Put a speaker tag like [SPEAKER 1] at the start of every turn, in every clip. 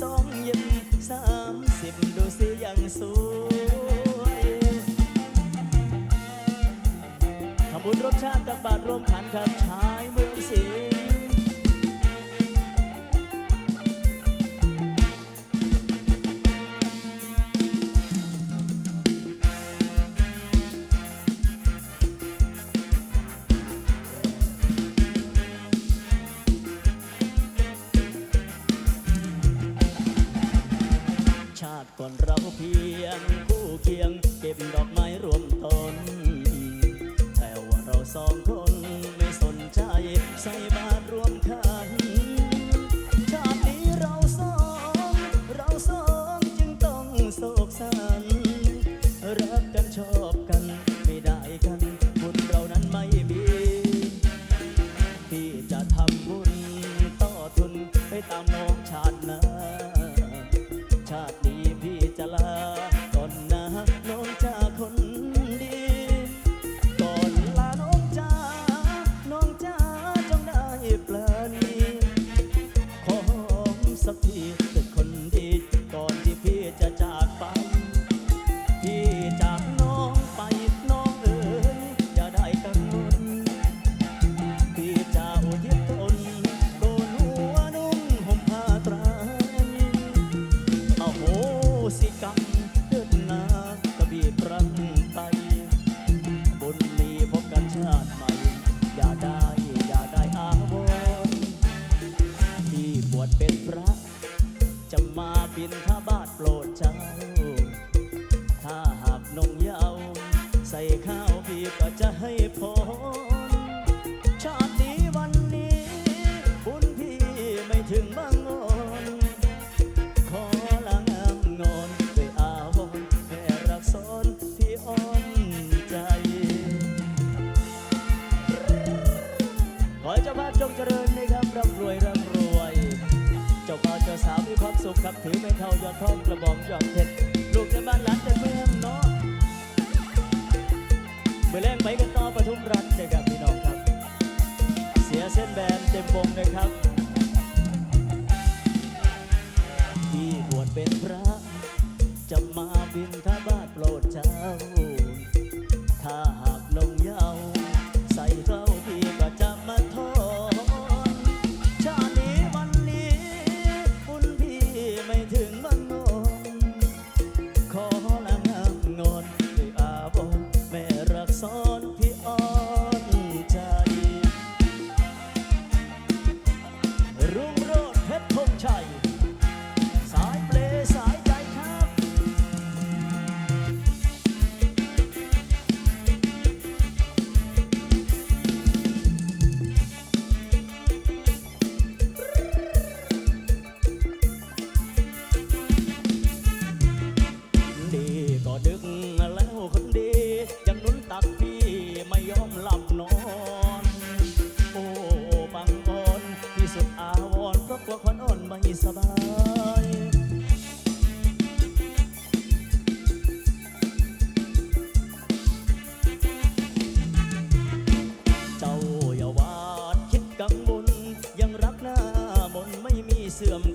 [SPEAKER 1] สองเย็นสามสิบดูสิยังสูยทำบุญรสชาติกักบาตรรวมขันขับชา I'm ใส่ข้าวพี่ก็จะให้ผมชาตินี้วันนี้บุญพี่ไม่ถึงบางงอนขอลังามนอนไปอาวอนแม่รักสอนพี่อ่อนใจ ขอให้เจ้าภาพจงเจริญนะครับร่ำรวยร่ำรวย เจ้าบ่าวเจ้าสาวมีความสุขครับถือไม่เท่ายอดทองกระบอกยอดเพชร วงนะครับ ที่บวชเป็นพระจะมาบินท เสื่อม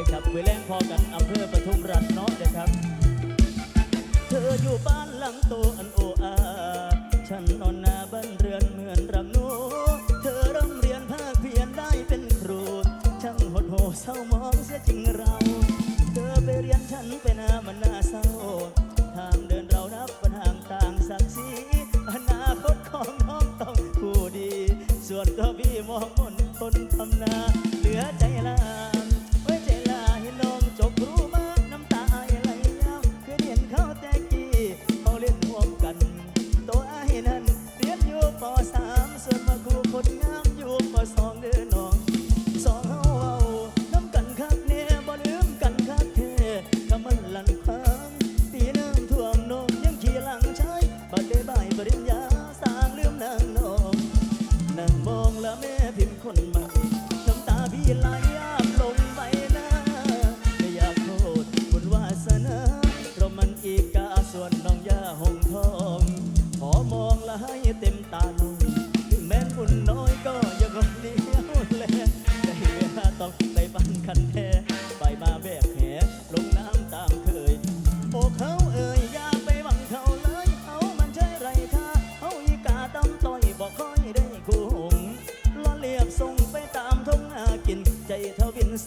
[SPEAKER 1] นะครับเวลแงพอกันอำเภอปทุมรัตน์เนาะนะครับ เธออยู่บ้านหลังโตอันโออา ฉันนอนน มองละแม่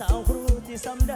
[SPEAKER 1] าวครูที่ซ้ำใด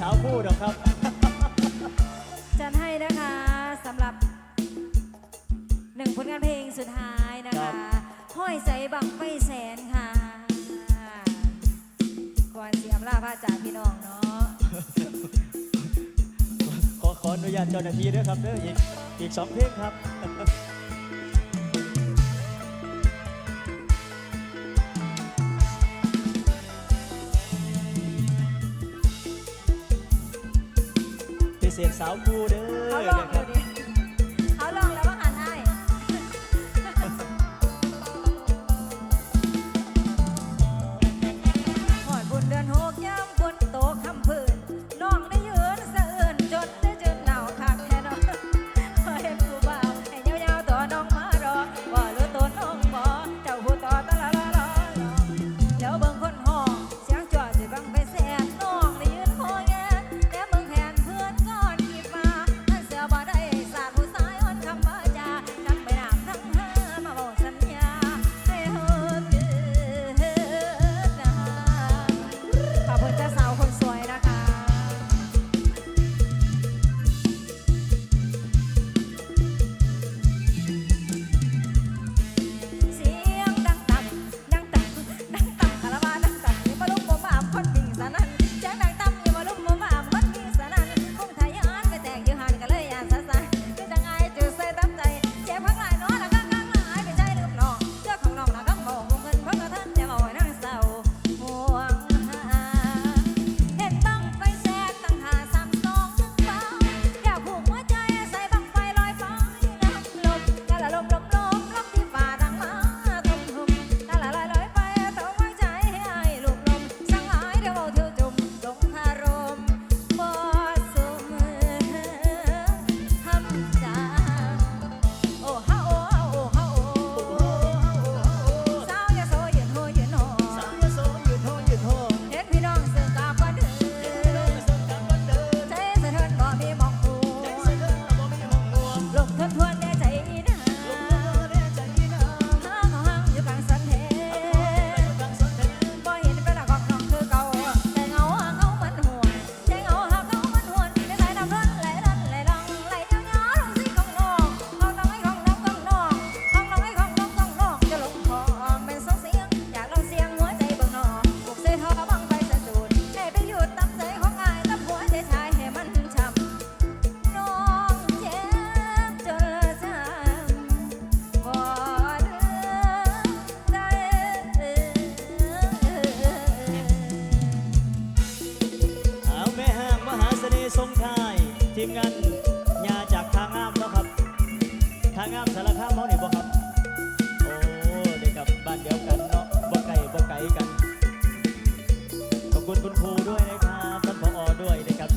[SPEAKER 1] สาวคู่หรอกครับ จัด
[SPEAKER 2] ให้นะคะสำหรับหนึ่งผลงานเพลงสุดท้ายนะ
[SPEAKER 1] คะ
[SPEAKER 2] ห้อยใสบังไฟแสนค่ะควอนสีอำลาพระจากพี่น้องเนาะ
[SPEAKER 1] ขอขออนุญาตเจ้าหน้าที่ด้วยครับเด้ออีกอีกสองเพลงครับ เสียษสาวกูเด้อน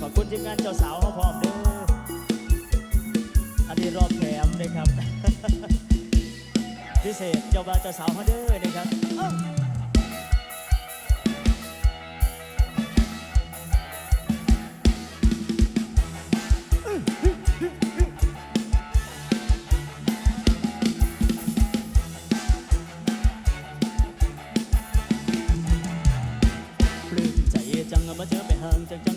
[SPEAKER 2] อบคุณทีมงานเจ้าสา
[SPEAKER 1] วเขาพร้อมเด้ออันนี้รอบแถมนะครับ พิเศษเจ้าบ่าวเจ้าสาวเขาเด้อนะครับลืมใจจังมาเจอไปห่าจังจัง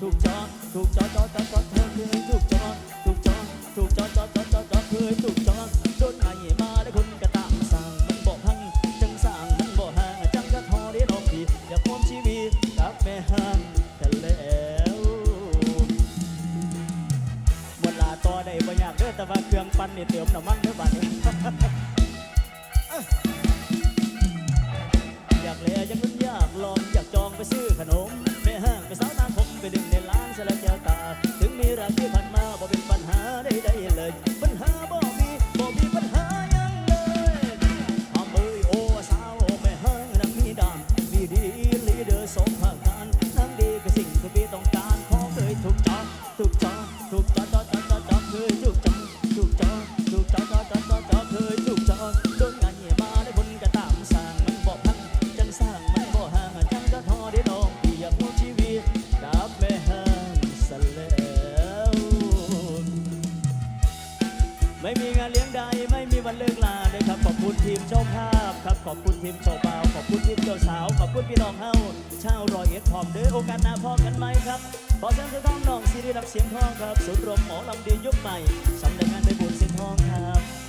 [SPEAKER 1] ถูกจอดถูกจอดจอ ขอบคุณทีมโชว์เบาขอบคุณทีมเจ้าสาว ขอบคุณพี่น้องเฮาชาวรอยเอ็ดพร้อมเด้อโอกาสหน้าพอกันไหมครับบอเชินทุกท่านน้องซีรีส์รับเสียงทองครับสุดรวมหมอลำดียุคใหม่สำนักงานไปบุญเสียงทองครับ